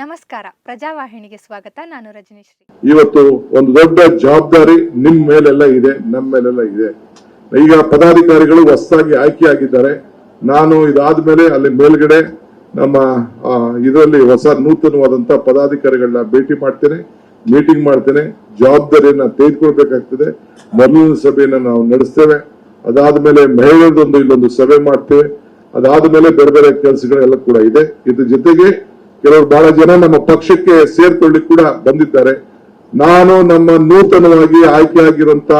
ನಮಸ್ಕಾರ. ಪ್ರಜಾವಾಹಿನಿಗೆ ಸ್ವಾಗತ. ನಾನು ರಜನೀಶ್ರೀ ಇವತ್ತು ಒಂದು ದೊಡ್ಡ ಜವಾಬ್ದಾರಿ ನಿಮ್ ಮೇಲೆಲ್ಲ ಇದೆ ನಮ್ಮ ಮೇಲೆಲ್ಲ ಇದೆ. ಈಗ ಪದಾಧಿಕಾರಿಗಳು ಹೊಸದಾಗಿ ಆಯ್ಕೆಯಾಗಿದ್ದಾರೆ ನಾನು ಇದಾದ್ಮೇಲೆ ಅಲ್ಲಿ ಮೇಲ್ಗಡೆ ನಮ್ಮ ಇದರಲ್ಲಿ ಹೊಸ ನೂತನವಾದಂತ ಪದಾಧಿಕಾರಿಗಳನ್ನ ಭೇಟಿ ಮಾಡ್ತೇನೆ, ಮೀಟಿಂಗ್ ಮಾಡ್ತೇನೆ. ಜವಾಬ್ದಾರಿಯನ್ನ ತೆಗೆದುಕೊಳ್ಬೇಕಾಗ್ತದೆ. ಮೊದಲಿನ ಸಭೆಯನ್ನ ನಾವು ನಡೆಸ್ತೇವೆ. ಅದಾದ್ಮೇಲೆ ಮಹಿಳೆಯರದೊಂದು ಇಲ್ಲೊಂದು ಸಭೆ ಮಾಡ್ತೇವೆ. ಅದಾದ್ಮೇಲೆ ಬೇರೆ ಬೇರೆ ಕೆಲಸಗಳೆಲ್ಲ ಕೂಡ ಇದೆ. ಇದ್ರ ಜೊತೆಗೆ ಕೆಲವರು ಬಹಳ ಜನ ನಮ್ಮ ಪಕ್ಷಕ್ಕೆ ಸೇರ್ಕೊಳ್ಳಿ ಕೂಡ ಬಂದಿದ್ದಾರೆ. ನಾನು ನಮ್ಮ ನೂತನವಾಗಿ ಆಯ್ಕೆಯಾಗಿರುವಂತ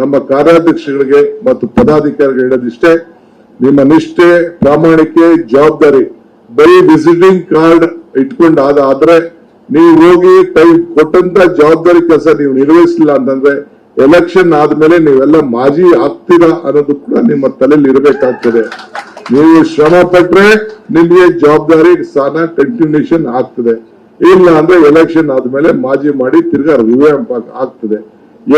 ನಮ್ಮ ಕಾರ್ಯಾಧ್ಯಕ್ಷಗಳಿಗೆ ಮತ್ತು ಪದಾಧಿಕಾರಿಗಳು ಹೇಳೋದಿಷ್ಟೇ, ನಿಮ್ಮ ನಿಷ್ಠೆ, ಪ್ರಾಮಾಣಿಕೆ, ಜವಾಬ್ದಾರಿ, ಬರೀ ವಿಸಿಟಿಂಗ್ ಕಾರ್ಡ್ ಇಟ್ಕೊಂಡು ಆದ ಆದ್ರೆ ನೀವು ಹೋಗಿ ಕೈ ಕೊಟ್ಟಂತ ಜವಾಬ್ದಾರಿ ಕೆಲಸ ನೀವು ನಿರ್ವಹಿಸಲಿಲ್ಲ ಅಂತಂದ್ರೆ ಎಲೆಕ್ಷನ್ ಆದ್ಮೇಲೆ ನೀವೆಲ್ಲ ಮಾಜಿ ಆಗ್ತೀರಾ ಅನ್ನೋದು ಕೂಡ ನಿಮ್ಮ ತಲೆಯಲ್ಲಿ ಇರಬೇಕಾಗ್ತದೆ. ನೀವು ಶ್ರಮ ಪಟ್ರೆ ನಿಮಗೆ ಜವಾಬ್ದಾರಿ ಸ್ಥಾನ ಕಂಟಿನ್ಯೂಷನ್ ಆಗ್ತದೆ. ಇಲ್ಲ ಅಂದ್ರೆ ಎಲೆಕ್ಷನ್ ಆದ್ಮೇಲೆ ಮಾಜಿ ಮಾಡಿ ತಿರ್ಗಾ ರಿವ್ಯಾಂಪ್ ಆಗ್ತದೆ.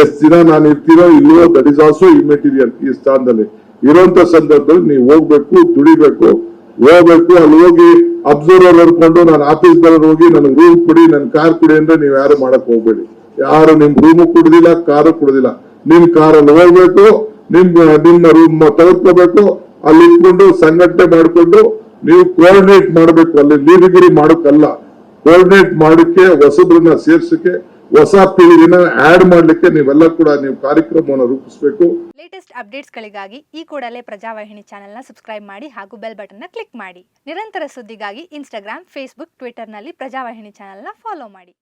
ಎಷ್ಟ್ ದಿನ ನಾನು ಇರ್ತೀನೋ ಇಲ್ಲವೋ ದಟ್ ಇಸ್ ಆಲ್ಸೋ ಇಮೆಟೀರಿಯಲ್ ಈ ಸ್ಥಾನದಲ್ಲಿ. ಇರುವಂತ ಸಂದರ್ಭದಲ್ಲಿ ನೀವು ಹೋಗ್ಬೇಕು, ದುಡಿಬೇಕು, ಹೋಗ್ಬೇಕು, ಅಲ್ಲಿ ಹೋಗಿ ಅಬ್ಸರ್ವರ್ ಅನ್ಕೊಂಡು ನಾನು ಆಫೀಸ್ ಬರೋರು ಹೋಗಿ ನನಗೆ ರೂಮ್ ಕೊಡಿ, ನನ್ ಕಾರ್ ಕೊಡಿ ಅಂದ್ರೆ ನೀವು ಯಾರು ಮಾಡಕ್ ಹೋಗ್ಬೇಡಿ. ಯಾರು ನಿಮ್ ರೂಮು ಕುಡ್ದಿಲ್ಲ ಕಾರು ಕುಡ್ದಿಲ್ಲ. ನಿಮ್ ಕಾರಲ್ಲಿ ಹೋಗ್ಬೇಕು, ನಿಮ್ ನಿಮ್ಮ ರೂಮ್ ತೆಗೆದುಕೋಬೇಕು ಅಲ್ಲಿ ಇಟ್ಕೊಂಡು ಸಂಘಟನೆ ಮಾಡಿಕೊಂಡು ನೀವು ಕೋಆರ್ಡಿನೇಟ್ ಮಾಡಬೇಕು. ಅಲ್ಲಿ ಲೀಡಗಿರಿ ಮಾಡೋಕ್ಕಲ್ಲ. ಕೋಆರ್ಡಿನೇಟ್ ಮಾಡಕ್ಕೆ, ಹೊಸಬ್ರನ್ನ ಸೇರ್ಸಕ್ಕೆ, ಹೊಸ ಪೀಳಿಗೆನ ಆಡ್ ಮಾಡ್ಲಿಕ್ಕೆ ನೀವೆಲ್ಲ ಕೂಡ ನೀವು ಕಾರ್ಯಕ್ರಮವನ್ನು ರೂಪಿಸಬೇಕು. ಲೇಟೆಸ್ಟ್ ಅಪ್ಡೇಟ್ಸ್ಗಳಿಗಾಗಿ ಈ ಕೂಡಲೇ ಪ್ರಜಾವಾಹಿನಿ ಚಾನೆಲ್ನ ಸಬ್ಸ್ಕ್ರೈಬ್ ಮಾಡಿ ಹಾಗೂ ಬೆಲ್ ಬಟನ್ನ ಕ್ಲಿಕ್ ಮಾಡಿ. ನಿರಂತರ ಸುದ್ದಿಗಾಗಿ ಇನ್ಸ್ಟಾಗ್ರಾಮ್ ಫೇಸ್ಬುಕ್ ಟ್ವಿಟರ್ನಲ್ಲಿ ಪ್ರಜಾವಾಹಿನಿ ಚಾನೆಲ್ನ ಫಾಲೋ ಮಾಡಿ.